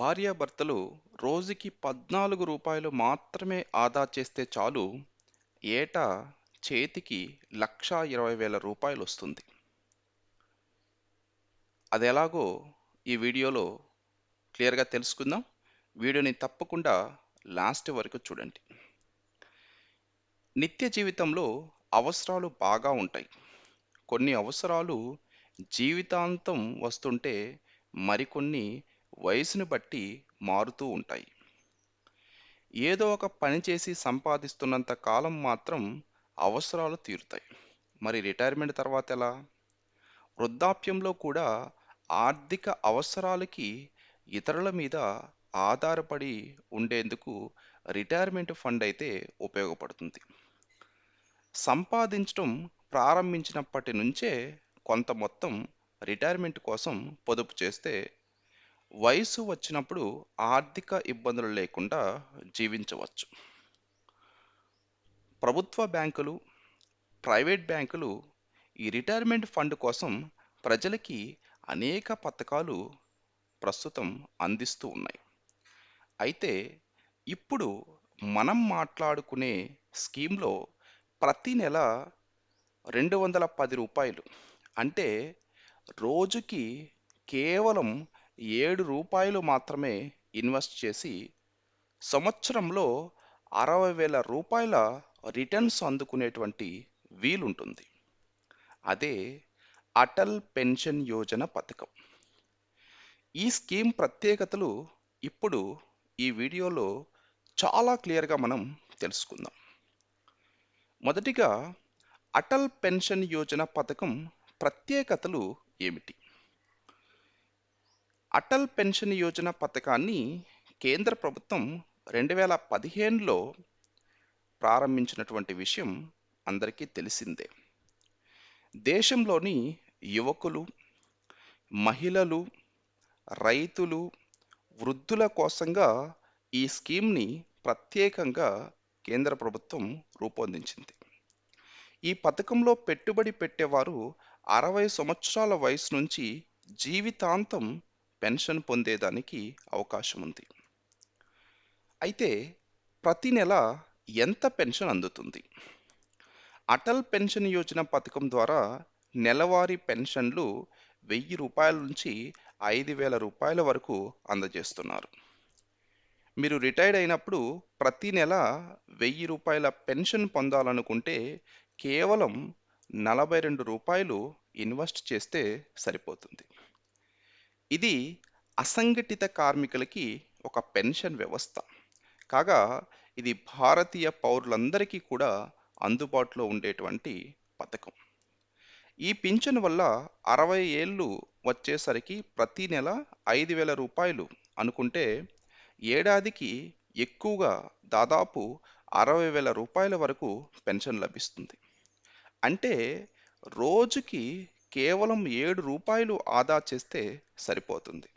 భార్యాభర్తలు రోజుకి పద్నాలుగు రూపాయలు మాత్రమే ఆదా చేస్తే చాలు ఏటా చేతికి లక్షా ఇరవై వేల రూపాయలు వస్తుంది. అది ఎలాగో ఈ వీడియోలో క్లియర్గా తెలుసుకుందాం. వీడియోని తప్పకుండా లాస్ట్ వరకు చూడండి. నిత్య జీవితంలో అవసరాలు బాగా ఉంటాయి. కొన్ని అవసరాలు జీవితాంతం వస్తుంటే మరికొన్ని వయసుని బట్టి మారుతూ ఉంటాయి. ఏదో ఒక పని చేసి సంపాదిస్తున్నంత కాలం మాత్రం అవసరాలు తీరుతాయి. మరి రిటైర్మెంట్ తర్వాత ఎలా? వృద్ధాప్యంలో కూడా ఆర్థిక అవసరాలకి ఇతరుల మీద ఆధారపడి ఉండేందుకు రిటైర్మెంట్ ఫండ్ అయితే ఉపయోగపడుతుంది. సంపాదించడం ప్రారంభించినప్పటి నుంచే కొంత మొత్తం రిటైర్మెంట్ కోసం పొదుపు చేస్తే వయసు వచ్చినప్పుడు ఆర్థిక ఇబ్బందులు లేకుండా జీవించవచ్చు. ప్రభుత్వ బ్యాంకులు ప్రైవేట్ బ్యాంకులు ఈ రిటైర్మెంట్ ఫండ్ కోసం ప్రజలకి అనేక పథకాలు ప్రస్తుతం అందిస్తూ ఉన్నాయి. అయితే ఇప్పుడు మనం మాట్లాడుకునే స్కీమ్లో ప్రతి నెల రెండు వందల పది రూపాయలు. అంటే రోజుకి కేవలం ఏడు రూపాయలు మాత్రమే ఇన్వెస్ట్ చేసి సంవత్సరంలో అరవై వేల రూపాయల రిటర్న్స్ అందుకునేటువంటి వీలుంటుంది. అదే అటల్ పెన్షన్ యోజన పథకం. ఈ స్కీమ్ ప్రత్యేకతలు ఇప్పుడు ఈ వీడియోలో చాలా క్లియర్గా మనం తెలుసుకుందాం. మొదటిగా అటల్ పెన్షన్ యోజన పథకం ప్రత్యేకతలు ఏమిటి? అటల్ పెన్షన్ యోజన పథకాన్ని కేంద్ర ప్రభుత్వం రెండు వేల పదిహేనులో ప్రారంభించినటువంటి విషయం అందరికీ తెలిసిందే. దేశంలోని యువకులు మహిళలు రైతులు వృద్ధుల కోసంగా ఈ స్కీమ్ని ప్రత్యేకంగా కేంద్ర ప్రభుత్వం రూపొందించింది. ఈ పథకంలో పెట్టుబడి పెట్టేవారు అరవై సంవత్సరాల వయసు నుంచి జీవితాంతం పెన్షన్ పొందేదానికి అవకాశం ఉంది అయితే ప్రతి నెల ఎంత పెన్షన్ అందుతుంది? అటల్ పెన్షన్ యోజన పథకం ద్వారా నెలవారీ పెన్షన్లు వెయ్యి రూపాయల నుంచి ఐదు వేల రూపాయల వరకు అందజేస్తున్నారు. మీరు రిటైర్డ్ అయినప్పుడు ప్రతి నెల వెయ్యి రూపాయల పెన్షన్ పొందాలనుకుంటే కేవలం నలభై రెండు రూపాయలు ఇన్వెస్ట్ చేస్తే సరిపోతుంది. ఇది అసంఘటిత కార్మికులకి ఒక పెన్షన్ వ్యవస్థ. కాగా ఇది భారతీయ పౌరులందరికీ కూడా అందుబాటులో ఉండేటువంటి పథకం. ఈ పింఛన్ వల్ల అరవై ఏళ్ళు వచ్చేసరికి ప్రతి నెల ఐదు వేల రూపాయలు అనుకుంటే ఏడాదికి ఎక్కువగా దాదాపు అరవై వేల రూపాయల వరకు పెన్షన్ లభిస్తుంది. అంటే రోజుకి కేవలం ఏడు రూపాయలు ఆదా చేస్తే సరిపోతుంది.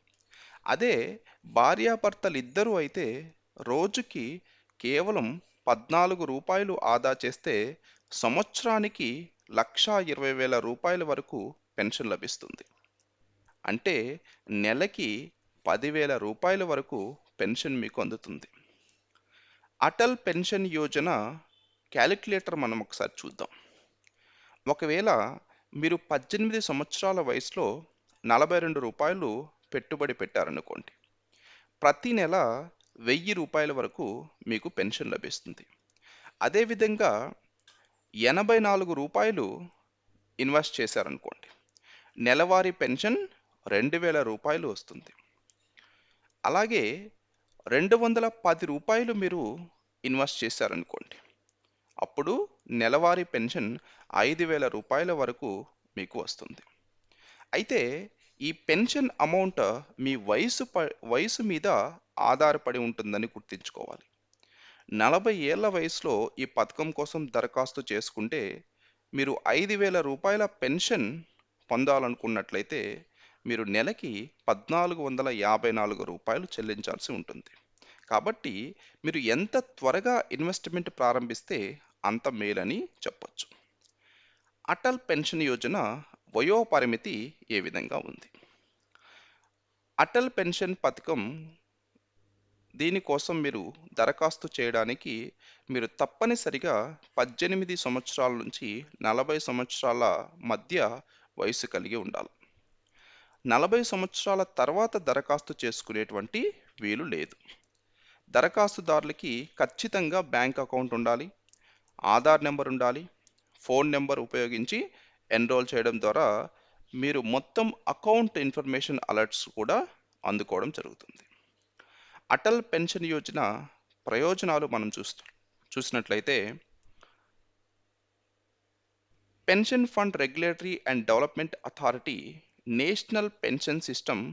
అదే భార్యాభర్తలు ఇద్దరూ అయితే రోజుకి కేవలం పద్నాలుగు రూపాయలు ఆదా చేస్తే సంవత్సరానికి లక్షా ఇరవై వేల రూపాయల వరకు పెన్షన్ లభిస్తుంది. అంటే నెలకి పదివేల రూపాయల వరకు పెన్షన్ మీకు అందుతుంది. అటల్ పెన్షన్ యోజన క్యాలిక్యులేటర్ మనం ఒకసారి చూద్దాం. ఒకవేళ మీరు పద్దెనిమిది సంవత్సరాల వయసులో నలభై రెండు రూపాయలు పెట్టుబడి పెట్టారనుకోండి. ప్రతి నెల వెయ్యి రూపాయల వరకు మీకు పెన్షన్ లభిస్తుంది. అదేవిధంగా ఎనభై నాలుగు రూపాయలు ఇన్వెస్ట్ చేశారనుకోండి. నెలవారీ పెన్షన్ రెండు వేల రూపాయలు వస్తుంది. అలాగే రెండు వందల పది రూపాయలు మీరు ఇన్వెస్ట్ చేశారనుకోండి. అప్పుడు నెలవారీ పెన్షన్ ఐదు వేల రూపాయల వరకు మీకు వస్తుంది. అయితే ఈ పెన్షన్ అమౌంట్ మీ వయసు ప వయసు మీద ఆధారపడి ఉంటుందని గుర్తుంచుకోవాలి. నలభై ఏళ్ళ వయసులో ఈ పథకం కోసం దరఖాస్తు చేసుకుంటే మీరు ఐదు వేల రూపాయల పెన్షన్ పొందాలనుకున్నట్లయితే మీరు నెలకి పద్నాలుగు వందల యాభై నాలుగు రూపాయలు చెల్లించాల్సి ఉంటుంది. కాబట్టి మీరు ఎంత త్వరగా ఇన్వెస్ట్మెంట్ ప్రారంభిస్తే అంత మేలని చెప్పచ్చు. అటల్ పెన్షన్ యోజన వయోపరిమితి ఏ విధంగా ఉంది? అటల్ పెన్షన్ పథకం దీనికోసం మీరు దరఖాస్తు చేయడానికి మీరు తప్పనిసరిగా పద్దెనిమిది సంవత్సరాల నుంచి నలభై సంవత్సరాల మధ్య వయసు కలిగి ఉండాలి. నలభై సంవత్సరాల తర్వాత దరఖాస్తు చేసుకునేటువంటి వీలు లేదు. దరఖాస్తుదారులకి ఖచ్చితంగా బ్యాంక్ అకౌంట్ ఉండాలి ఆధార్ నెంబర్ ఉండాలి ఫోన్ నెంబర్ ఉపయోగించి ఎన్రోల్ చేయడం ద్వారా మీరు మొత్తం అకౌంట్ ఇన్ఫర్మేషన్ అలర్ట్స్ కూడా అందుకోవడం జరుగుతుంది. అటల్ పెన్షన్ యోజన ప్రయోజనాలు మనం చూస్తూ చూసినట్లయితే pension fund regulatory and development authority national pension system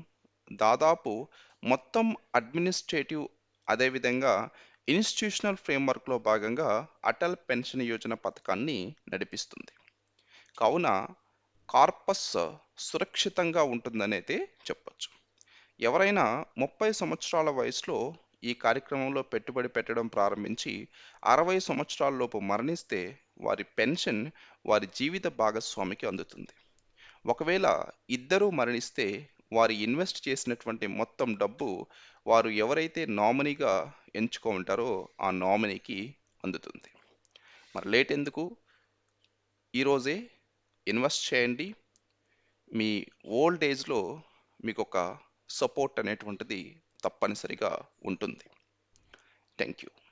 దాదాపు మొత్తం అడ్మినిస్ట్రేటివ్ అదేవిధంగా ఇన్స్టిట్యూషనల్ ఫ్రేమ్వర్క్లో భాగంగా అటల్ పెన్షన్ యోజన పథకాన్ని నడిపిస్తుంది. కావున కార్పస్ సురక్షితంగా ఉంటుందనైతే చెప్పచ్చు. ఎవరైనా ముప్పై సంవత్సరాల వయసులో ఈ కార్యక్రమంలో పెట్టుబడి పెట్టడం ప్రారంభించి అరవై సంవత్సరాలలోపు మరణిస్తే వారి పెన్షన్ వారి జీవిత భాగస్వామికి అందుతుంది. ఒకవేళ ఇద్దరూ మరణిస్తే వారి ఇన్వెస్ట్ చేసినటువంటి మొత్తం డబ్బు వారు ఎవరైతే నామినీగా ఎంచుకో ఉంటారో ఆ నామినీకి అందుతుంది. మరి లేట్ ఎందుకు? ఈరోజే ఇన్వెస్ట్ చేయండి. మీ ఓల్డ్ ఏజ్లో మీకు ఒక సపోర్ట్ అనేటువంటిది తప్పనిసరిగా ఉంటుంది. Thank you.